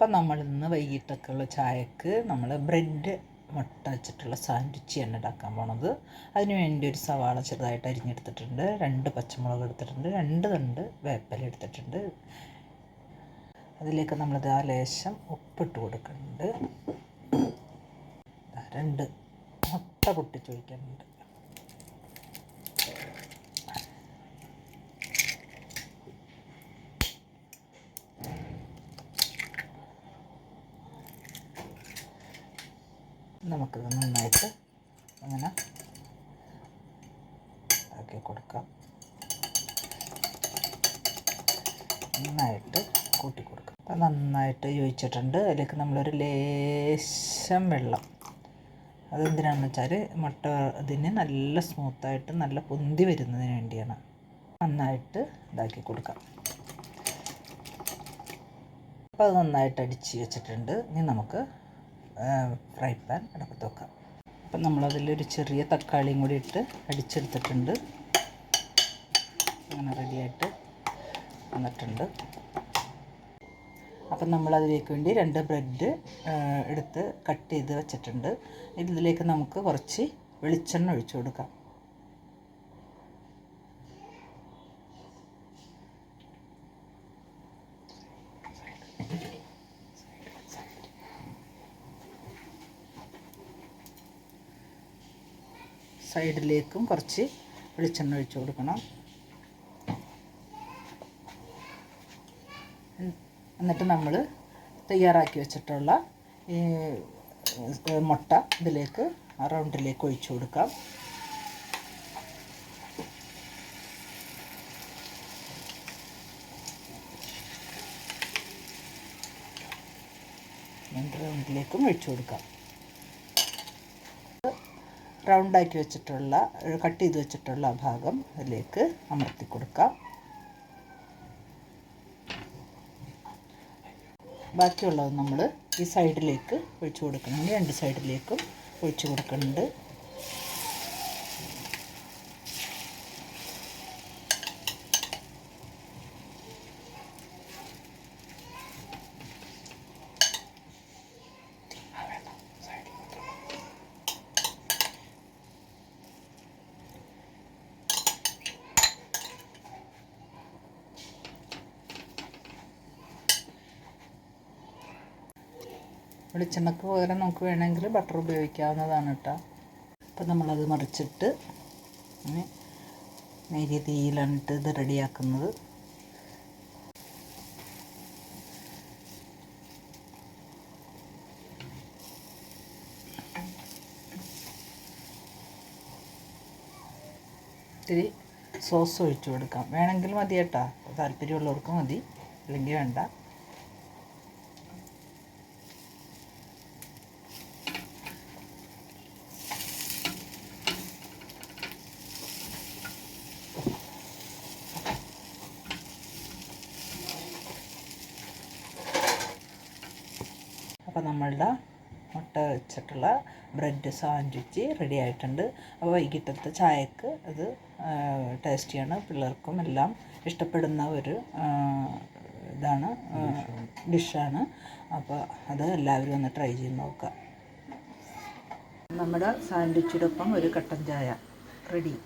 അപ്പം നമ്മൾ ഇന്ന് വൈകിട്ടൊക്കെയുള്ള ചായക്ക് നമ്മൾ ബ്രെഡ് മുട്ട വെച്ചിട്ടുള്ള സാൻഡ്വിച്ചാണ് ഉണ്ടാക്കാൻ പോണത്. അതിന് വേണ്ടി ഒരു സവാള ചെറുതായിട്ട് അരിഞ്ഞെടുത്തിട്ടുണ്ട് രണ്ട് പച്ചമുളക് എടുത്തിട്ടുണ്ട് രണ്ട് തണ്ട് വേപ്പല എടുത്തിട്ടുണ്ട്. അതിലേക്ക് നമ്മൾ ആ ലേശം ഉപ്പിട്ട് കൊടുക്കുന്നുണ്ട്. രണ്ട് മുട്ട പൊട്ടിച്ചൊഴിക്കുന്നുണ്ട്. നമുക്കിത് നന്നായിട്ട് അങ്ങനെ ആക്കി കൊടുക്കാം. നന്നായിട്ട് കൂട്ടി കൊടുക്കാം. അപ്പം നന്നായിട്ട് യോജിച്ചിട്ടുണ്ട്. അതിലേക്ക് നമ്മളൊരു ലേശം വെള്ളം. അതെന്തിനാണെന്ന് വെച്ചാൽ മുട്ട ഇതിന് നല്ല സ്മൂത്തായിട്ട് നല്ല പൊന്തി വരുന്നതിന് വേണ്ടിയാണ്. നന്നായിട്ട് ഇതാക്കി കൊടുക്കാം. അപ്പോൾ അത് നന്നായിട്ട് അടിച്ച് വെച്ചിട്ടുണ്ട്. ഇനി നമുക്ക് ഫ്രൈ പാൻ അടുപ്പത്ത് വെക്കാം. അപ്പം നമ്മളതിലൊരു ചെറിയ തക്കാളിയും കൂടി ഇട്ട് അടിച്ചെടുത്തിട്ടുണ്ട്. അങ്ങനെ റെഡിയായിട്ട് വന്നിട്ടുണ്ട്. അപ്പം നമ്മളതിലേക്ക് വേണ്ടി രണ്ട് ബ്രെഡ് എടുത്ത് കട്ട് ചെയ്ത് വെച്ചിട്ടുണ്ട്. ഇതിലേക്ക് നമുക്ക് കുറച്ച് വെളിച്ചെണ്ണ ഒഴിച്ചു കൊടുക്കാം. സൈഡിലേക്കും കുറച്ച് വെളിച്ചെണ്ണ ഒഴിച്ചു കൊടുക്കണം. എന്നിട്ട് നമ്മൾ തയ്യാറാക്കി വെച്ചിട്ടുള്ള ഈ മുട്ട ഇതിലേക്ക് റൗണ്ടിലേക്ക് ഒഴിച്ചു കൊടുക്കാം. രണ്ട് റൗണ്ടിലേക്കും ഒഴിച്ചു കൊടുക്കാം. റൗണ്ടാക്കി വെച്ചിട്ടുള്ള കട്ട് ചെയ്ത് വെച്ചിട്ടുള്ള ഭാഗം അതിലേക്ക് അമർത്തി കൊടുക്കാം. ബാക്കിയുള്ളത് നമ്മൾ ഈ സൈഡിലേക്ക് ഒഴിച്ചു കൊടുക്കണം. രണ്ട് സൈഡിലേക്കും ഒഴിച്ചു കൊടുക്കുന്നുണ്ട്. വെളിച്ചെണ്ണക്ക് പകരം നമുക്ക് വേണമെങ്കിൽ ബട്ടർ ഉപയോഗിക്കാവുന്നതാണ് കേട്ടോ അപ്പം നമ്മളത് മറിച്ചിട്ട് നേരിയ തീയിലാണ് ഇട്ട് ഇത് റെഡിയാക്കുന്നത്. ഇത്തിരി സോസ് ഒഴിച്ചു കൊടുക്കാം. വേണമെങ്കിൽ മതി കേട്ടോ താല്പര്യമുള്ളവർക്ക് മതി. അല്ലെങ്കിൽ വേണ്ട. അപ്പോൾ നമ്മളുടെ മുട്ട വെച്ചിട്ടുള്ള ബ്രെഡ് സാൻഡ്വിച്ച് റെഡി ആയിട്ടുണ്ട്. അപ്പോൾ വൈകിട്ടത്തെ ചായക്ക് അത് ടേസ്റ്റിയാണ് പിള്ളേർക്കും എല്ലാം ഇഷ്ടപ്പെടുന്ന ഒരു ഇതാണ് ഡിഷാണ്. അപ്പോൾ അത് എല്ലാവരും ഒന്ന് ട്രൈ ചെയ്ത് നോക്കുക. നമ്മുടെ സാൻഡ്വിച്ചിനൊപ്പം ഒരു കട്ടൻ ചായ റെഡി